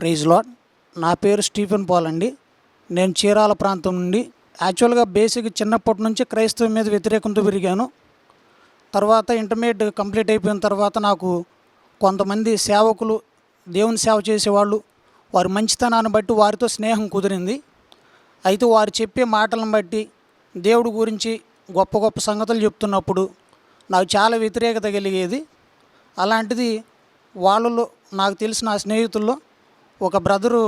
Praise lord నా పేరు Stephen Paul అండి. నేను చీరాల ప్రాంతం నుండి యాక్చువల్గా బేసిక్ చిన్నప్పటి నుంచి క్రైస్తవం మీద వ్యతిరేకంతో పెరిగాను. తర్వాత ఇంటర్మీడియట్ కంప్లీట్ అయిపోయిన తర్వాత నాకు కొంతమంది సేవకులు దేవుని సేవ చేసేవాళ్ళు వారి మంచితనాన్ని బట్టి వారితో స్నేహం కుదిరింది. అయితే వారు చెప్పే మాటలను బట్టి దేవుడి గురించి గొప్ప గొప్ప సంగతులు చెప్తున్నప్పుడు నాకు చాలా వ్యతిరేకత కలిగేది. అలాంటిది వాళ్ళలో నాకు తెలిసిన నా స్నేహితుల్లో ఒక బ్రదరు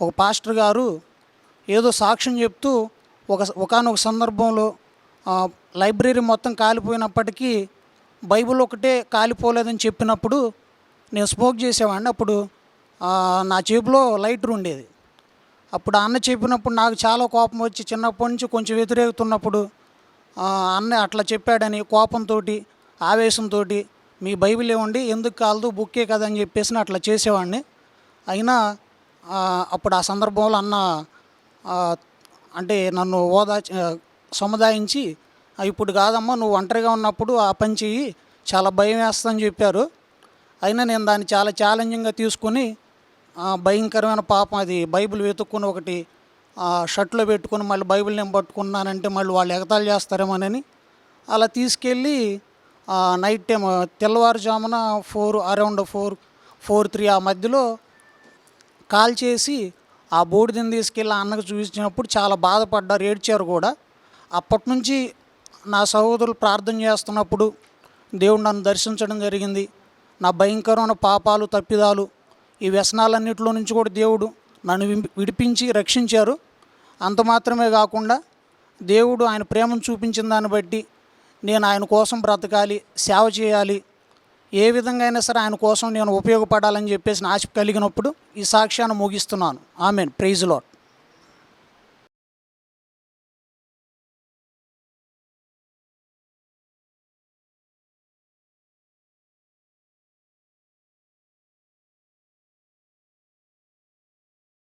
ఒక పాస్టర్ గారు ఏదో సాక్ష్యం చెప్తూ ఒక ఒకనొక సందర్భంలో లైబ్రరీ మొత్తం కాలిపోయినప్పటికీ బైబిల్ ఒకటే కాలిపోలేదని చెప్పినప్పుడు నేను స్మోక్ చేసేవాడిని. అప్పుడు నా జేబులో లైటర్ ఉండేది. అప్పుడు అన్న చెప్పినప్పుడు నాకు చాలా కోపం వచ్చి చిన్నప్పటి నుంచి కొంచెం వ్యతిరేకుతున్నప్పుడు అన్న అట్లా చెప్పాడని కోపంతో ఆవేశంతో మీ బైబిల్ ఏమండి ఎందుకు కాలదు? బుక్కే కదా అని చెప్పేసి అట్లా చేసేవాడిని. అయినా అప్పుడు ఆ సందర్భంలో అన్న అంటే నన్ను ఓదా సముదాయించి ఇప్పుడు కాదమ్మా నువ్వు ఒంటరిగా ఉన్నప్పుడు ఆ పని చెయ్యి చాలా భయం వేస్తుందని చెప్పారు. అయినా నేను దాన్ని చాలా ఛాలెంజింగ్గా తీసుకుని భయంకరమైన పాపం అది బైబిల్ వెతుక్కుని ఒకటి షర్ట్లో పెట్టుకుని మళ్ళీ బైబిల్ నేను పట్టుకున్నానంటే మళ్ళీ వాళ్ళు ఎగతాళి చేస్తారేమోనని అలా తీసుకెళ్ళి నైట్ టైం తెల్లవారుజామున four around four four three ఆ మధ్యలో కాల్ చేసి ఆ బూడిదని తీసుకెళ్ళి అన్నకు చూపించినప్పుడు చాలా బాధపడ్డారు ఏడ్చారు కూడా. అప్పటి నుంచి నా సహోదరులు ప్రార్థన చేస్తున్నప్పుడు దేవుడు నన్ను దర్శించడం జరిగింది. నా భయంకరమైన పాపాలు తప్పిదాలు ఈ వ్యసనాలన్నింటిలో నుంచి కూడా దేవుడు నన్ను విడిపించి రక్షించారు. అంత మాత్రమే కాకుండా దేవుడు ఆయన ప్రేమను చూపించిన దాన్ని బట్టి నేను ఆయన కోసం బ్రతకాలి సేవ చేయాలి ఏ విధంగా అయినా సరే ఆయన కోసం నేను ఉపయోగపడాలని చెప్పేసి ఆశ కలిగినప్పుడు ఈ సాక్ష్యాన్ని ముగిస్తున్నాను. ఆమెన్. Praise lot